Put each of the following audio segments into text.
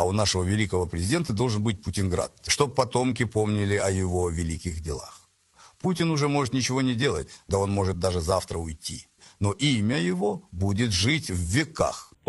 а у нашего великого президента должен быть Путинград, чтобы потомки помнили о его великих делах. Путин уже может ничего не делать, да он может даже завтра уйти. Но имя его будет жить в веках.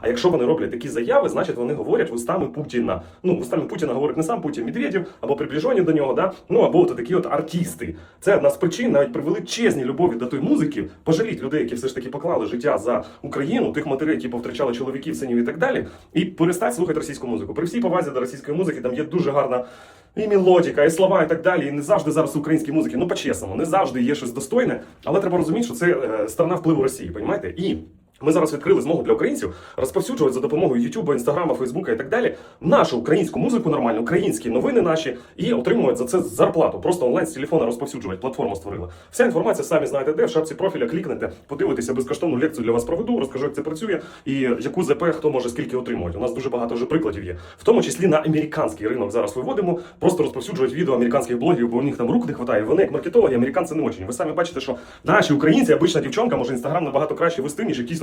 А якщо вони роблять такі заяви, значить вони говорять вустами Путіна. Ну, вустами Путіна говорить не сам Путін Медведєв або приближені до нього, да? ну або от такі от артисти. Це одна з причин навіть при величезній любові до тої музики. Пожаліть людей, які все ж таки поклали життя за Україну, тих матерей, які повтрачали чоловіків, синів і так далі, і перестать слухати російську музику. При всій повазі до російської музики там є дуже гарна. І мелодіка, і слова, і так далі. І не завжди зараз у українській музики, ну по-чесному, не завжди є щось достойне, але треба розуміти, що це е, сторона впливу Росії, понімаєте? І ми зараз відкрили змогу для українців розповсюджувати за допомогою Ютуба, Інстаграма, Фейсбука і так далі нашу українську музику нормальну, українські новини наші і отримують за це зарплату. Просто онлайн з телефона розповсюджувати. Платформу створили. Вся інформація самі знаєте, де в шапці профіля клікнете, подивитеся безкоштовну лекцію для вас проведу, розкажу, як це працює і яку ЗП хто може скільки отримувати. У нас дуже багато вже прикладів є, в тому числі на американський ринок зараз виводимо, просто розповсюджують відео американських блогерів, бо у них там рук не вистачає. Вони як маркетологи, американці не очень. Ви самі бачите, що наші українці, обична дівчонка, може інстаграм набагато краще вести, ніж якийсь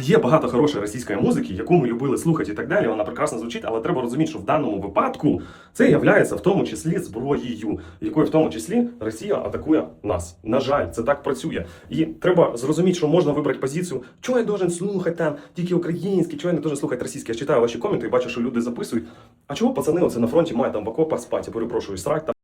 Є багато хорошої російської музики, яку ми любили слухати і так далі. Вона прекрасно звучить, але треба розуміти, що в даному випадку це є в тому числі зброєю, якою в тому числі Росія атакує нас. На жаль, це так працює. І треба зрозуміти, що можна вибрати позицію, чого я должен слухати там тільки українські, чого я не должен слухати російські. Я читаю ваші коменти і бачу, що люди записують. А чого пацани оце на фронті мають там в окопах спати, я перепрошую, срать там.